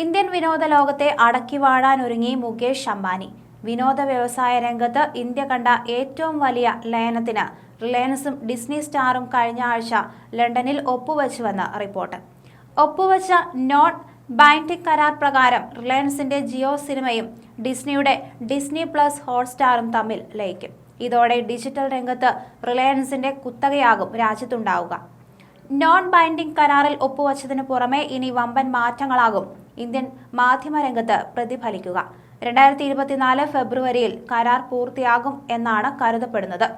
Indian വിനോദ ലോകത്തെ അടക്കി വാഴാനൊരുങ്ങി മുകേഷ് അംബാനി. വിനോദ വ്യവസായ രംഗത്ത് ഇന്ത്യ കണ്ട ഏറ്റവും വലിയ ലയനത്തിന് റിലയൻസും ഡിസ്നി സ്റ്റാറും കഴിഞ്ഞ ആഴ്ച ലണ്ടനിൽ ഒപ്പുവെച്ചുവെന്ന് റിപ്പോർട്ട്. ഒപ്പുവെച്ച നോൺ ബൈൻഡിംഗ് കരാർ പ്രകാരം റിലയൻസിന്റെ ജിയോ സിനിമയും ഡിസ്നിയുടെ ഡിസ്നി പ്ലസ് ഹോട്ട്സ്റ്റാറും തമ്മിൽ ലയിക്കും. ഇതോടെ ഡിജിറ്റൽ രംഗത്ത് റിലയൻസിന്റെ കുത്തകയാകും രാജ്യത്തുണ്ടാവുക. നോൺ ബൈൻഡിംഗ് കരാറിൽ ഒപ്പുവച്ചതിനു പുറമെ ഇനി വമ്പൻ മാറ്റങ്ങളാകും ഇന്ത്യൻ മാധ്യമരംഗത്ത് പ്രതിഫലിക്കുക. രണ്ടായിരത്തി ഇരുപത്തിനാല് ഫെബ്രുവരിയിൽ കരാർ പൂർത്തിയാകും എന്നാണ് കരുതപ്പെടുന്നത്.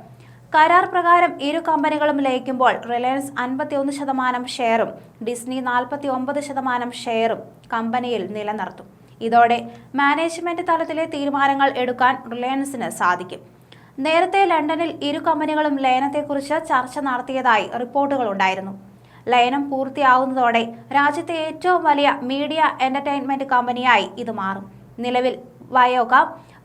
കരാർ പ്രകാരം ഇരു കമ്പനികളും ലയിക്കുമ്പോൾ റിലയൻസ് അൻപത്തിയൊന്ന് ശതമാനം ഷെയറും ഡിസ്നി നാൽപ്പത്തി ഒമ്പത് ശതമാനം ഷെയറും കമ്പനിയിൽ നിലനിർത്തും. ഇതോടെ മാനേജ്മെന്റ് തലത്തിലെ തീരുമാനങ്ങൾ എടുക്കാൻ റിലയൻസിന് സാധിക്കും. നേരത്തെ ലണ്ടനിൽ ഇരു കമ്പനികളും ലയനത്തെക്കുറിച്ച് ചർച്ച നടത്തിയതായി റിപ്പോർട്ടുകളുണ്ടായിരുന്നു ലയനം പൂർത്തിയാവുന്നതോടെ രാജ്യത്തെ ഏറ്റവും വലിയ മീഡിയ എന്റർടൈൻമെന്റ് കമ്പനിയായി ഇത് മാറും. നിലവിൽ വയോക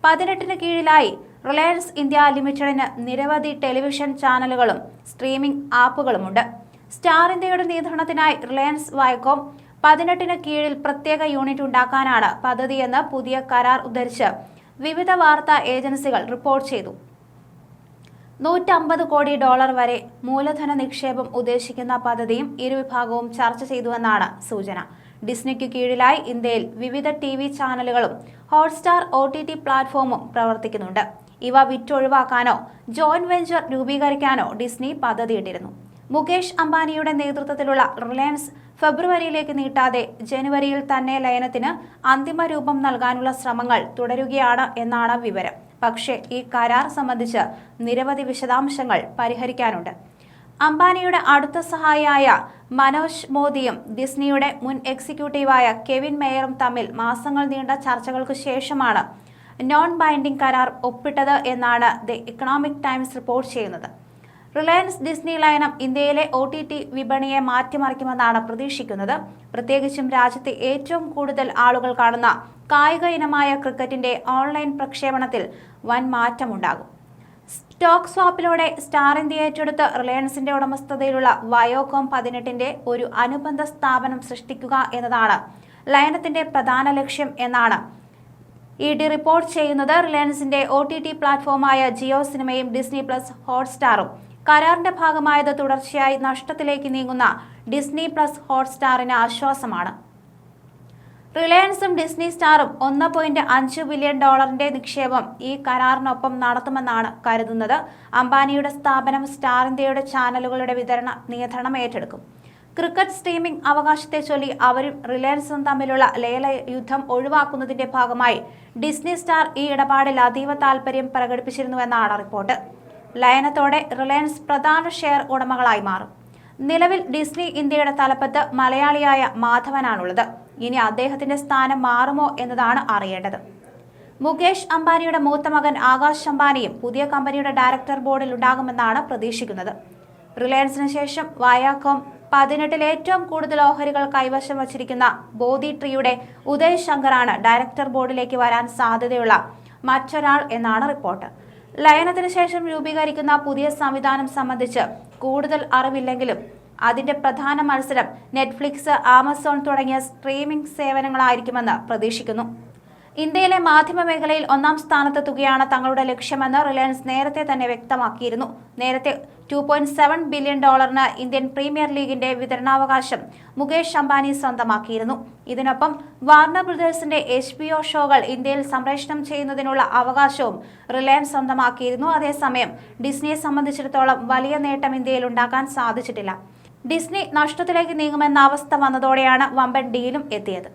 പതിനെട്ടിന് കീഴിലായി റിലയൻസ് ഇന്ത്യ ലിമിറ്റഡിന് നിരവധി ടെലിവിഷൻ ചാനലുകളും സ്ട്രീമിംഗ് ആപ്പുകളുമുണ്ട്. സ്റ്റാർ ഇന്ത്യയുടെ നിയന്ത്രണത്തിനായി റിലയൻസ് വയക്കോം പതിനെട്ടിന് കീഴിൽ പ്രത്യേക യൂണിറ്റ് ഉണ്ടാക്കാനാണ് പദ്ധതിയെന്ന് പുതിയ കരാർ ഉദ്ധരിച്ച് വിവിധ വാർത്താ ഏജൻസികൾ റിപ്പോർട്ട് ചെയ്തു. നൂറ്റമ്പത് കോടി ഡോളർ വരെ മൂലധന നിക്ഷേപം ഉദ്ദേശിക്കുന്ന പദ്ധതിയും ഇരുവിഭാഗവും ചർച്ച ചെയ്തുവെന്നാണ് സൂചന. ഡിസ്നിക്ക് കീഴിലായി ഇന്ത്യയിൽ വിവിധ ടി വി ചാനലുകളും ഹോട്ട്സ്റ്റാർ ഒ ടി ടി പ്ലാറ്റ്ഫോമും പ്രവർത്തിക്കുന്നുണ്ട്. ഇവ വിറ്റൊഴിവാക്കാനോ ജോയിന്റ് വെഞ്ചർ രൂപീകരിക്കാനോ ഡിസ്നി പദ്ധതിയിട്ടിരുന്നു. മുകേഷ് അംബാനിയുടെ നേതൃത്വത്തിലുള്ള റിലയൻസ് ഫെബ്രുവരിയിലേക്ക് നീട്ടാതെ ജനുവരിയിൽ തന്നെ ലയനത്തിന് അന്തിമ രൂപം നൽകാനുള്ള ശ്രമങ്ങൾ തുടരുകയാണ് എന്നാണ് വിവരം. പക്ഷേ ഈ കരാർ സംബന്ധിച്ച് നിരവധി വിശദാംശങ്ങൾ പരിഹരിക്കാനുണ്ട്. അംബാനിയുടെ അടുത്ത സഹായിയായ മനോജ് മോദിയും ഡിസ്നിയുടെ മുൻ എക്സിക്യൂട്ടീവായ കെവിൻ മേയറും തമ്മിൽ മാസങ്ങൾ നീണ്ട ചർച്ചകൾക്ക് ശേഷമാണ് നോൺ ബൈൻഡിംഗ് കരാർ ഒപ്പിട്ടത് എന്നാണ് ദി ഇക്കണോമിക് ടൈംസ് റിപ്പോർട്ട് ചെയ്യുന്നത്. റിലയൻസ് ഡിസ്നി ലയനം ഇന്ത്യയിലെ ഒ ടി ടി വിപണിയെ മാറ്റിമറിക്കുമെന്നാണ് പ്രതീക്ഷിക്കുന്നത്. പ്രത്യേകിച്ചും രാജ്യത്തെ ഏറ്റവും കൂടുതൽ ആളുകൾ കാണുന്ന കായിക ഇനമായ ക്രിക്കറ്റിന്റെ ഓൺലൈൻ പ്രക്ഷേപണത്തിൽ വൻ മാറ്റമുണ്ടാകും. സ്റ്റോക്ക് സ്വാപ്പിലൂടെ സ്റ്റാർ ഇന്ത്യ ഏറ്റെടുത്ത് റിലയൻസിന്റെ ഉടമസ്ഥതയിലുള്ള വയോകോം പതിനെട്ടിന്റെ ഒരു അനുബന്ധ സ്ഥാപനം സൃഷ്ടിക്കുക എന്നതാണ് ലയനത്തിന്റെ പ്രധാന ലക്ഷ്യം എന്നാണ് ഇ ഡി റിപ്പോർട്ട് ചെയ്യുന്നത്. റിലയൻസിന്റെ ഒ ടി ടി പ്ലാറ്റ്ഫോമായ ജിയോ സിനിമയും ഡിസ്നി പ്ലസ് ഹോട്ട്സ്റ്റാറും കരാറിന്റെ ഭാഗമായത് തുടർച്ചയായി നഷ്ടത്തിലേക്ക് നീങ്ങുന്ന ഡിസ്നി പ്ലസ് ഹോട്ട്സ്റ്റാറിന് ആശ്വാസമാണ്. റിലയൻസും ഡിസ്നി സ്റ്റാറും ഒന്ന് പോയിന്റ് അഞ്ച് ബില്യൺ ഡോളറിന്റെ നിക്ഷേപം ഈ കരാറിനൊപ്പം നടത്തുമെന്നാണ് കരുതുന്നത്. അംബാനിയുടെ സ്ഥാപനം സ്റ്റാർ ഇന്ത്യയുടെ ചാനലുകളുടെ വിതരണ നിയന്ത്രണം ഏറ്റെടുക്കും. ക്രിക്കറ്റ് സ്ട്രീമിംഗ് അവകാശത്തെ ചൊല്ലി അവരും റിലയൻസും തമ്മിലുള്ള ലേല യുദ്ധം ഒഴിവാക്കുന്നതിന്റെ ഭാഗമായി ഡിസ്നി സ്റ്റാർ ഈ ഇടപാടിൽ അതീവ താൽപര്യം പ്രകടിപ്പിച്ചിരുന്നുവെന്നാണ് റിപ്പോർട്ട്. ലയനത്തോടെ റിലയൻസ് പ്രധാന ഷെയർ ഉടമകളായി മാറും. നിലവിൽ ഡിസ്നി ഇന്ത്യയുടെ തലപ്പത്ത് മലയാളിയായ മാധവനാണുള്ളത്. ഇനി അദ്ദേഹത്തിന്റെ സ്ഥാനം മാറുമോ എന്നതാണ് അറിയേണ്ടത്. മുകേഷ് അംബാനിയുടെ മൂത്ത മകൻ ആകാശ് അംബാനിയും പുതിയ കമ്പനിയുടെ ഡയറക്ടർ ബോർഡിൽ ഉണ്ടാകുമെന്നാണ് പ്രതീക്ഷിക്കുന്നത്. റിലയൻസിന് ശേഷം വയാക്കോം പതിനെട്ടിൽ ഏറ്റവും കൂടുതൽ ഓഹരികൾ കൈവശം വച്ചിരിക്കുന്ന ബോധി ട്രീയുടെ ഉദയ് ശങ്കറാണ് ഡയറക്ടർ ബോർഡിലേക്ക് വരാൻ സാധ്യതയുള്ള മറ്റൊരാൾ എന്നാണ് റിപ്പോർട്ട്. ലയനത്തിന് ശേഷം രൂപീകരിക്കുന്ന പുതിയ സംവിധാനം സംബന്ധിച്ച് കൂടുതൽ അറിവില്ലെങ്കിലും അതിന്റെ പ്രധാന മത്സരം നെറ്റ്ഫ്ലിക്സ് ആമസോൺ തുടങ്ങിയ സ്ട്രീമിംഗ് സേവനങ്ങളായിരിക്കുമെന്ന് പ്രതീക്ഷിക്കുന്നു. ഇന്ത്യയിലെ മാധ്യമ മേഖലയിൽ ഒന്നാം സ്ഥാനത്തെത്തുകയാണ് തങ്ങളുടെ ലക്ഷ്യമെന്ന് റിലയൻസ് നേരത്തെ തന്നെ വ്യക്തമാക്കിയിരുന്നു. നേരത്തെ ടു പോയിന്റ് സെവൻ ബില്യൺ ഡോളറിന് ഇന്ത്യൻ പ്രീമിയർ ലീഗിന്റെ വിതരണാവകാശം മുകേഷ് അംബാനി സ്വന്തമാക്കിയിരുന്നു. ഇതിനൊപ്പം വാർണർ ബ്രദേഴ്സിന്റെ എച്ച് പി ഒ ഷോകൾ ഇന്ത്യയിൽ സംപ്രേഷണം ചെയ്യുന്നതിനുള്ള അവകാശവും റിലയൻസ് സ്വന്തമാക്കിയിരുന്നു. അതേസമയം ഡിസ്നിയെ സംബന്ധിച്ചിടത്തോളം വലിയ നേട്ടം ഇന്ത്യയിൽ ഉണ്ടാക്കാൻ സാധിച്ചിട്ടില്ല. ഡിസ്നി നഷ്ടത്തിലേക്ക് നീങ്ങുമെന്ന അവസ്ഥ വന്നതോടെയാണ് വമ്പൻ ഡീലും എത്തിയത്.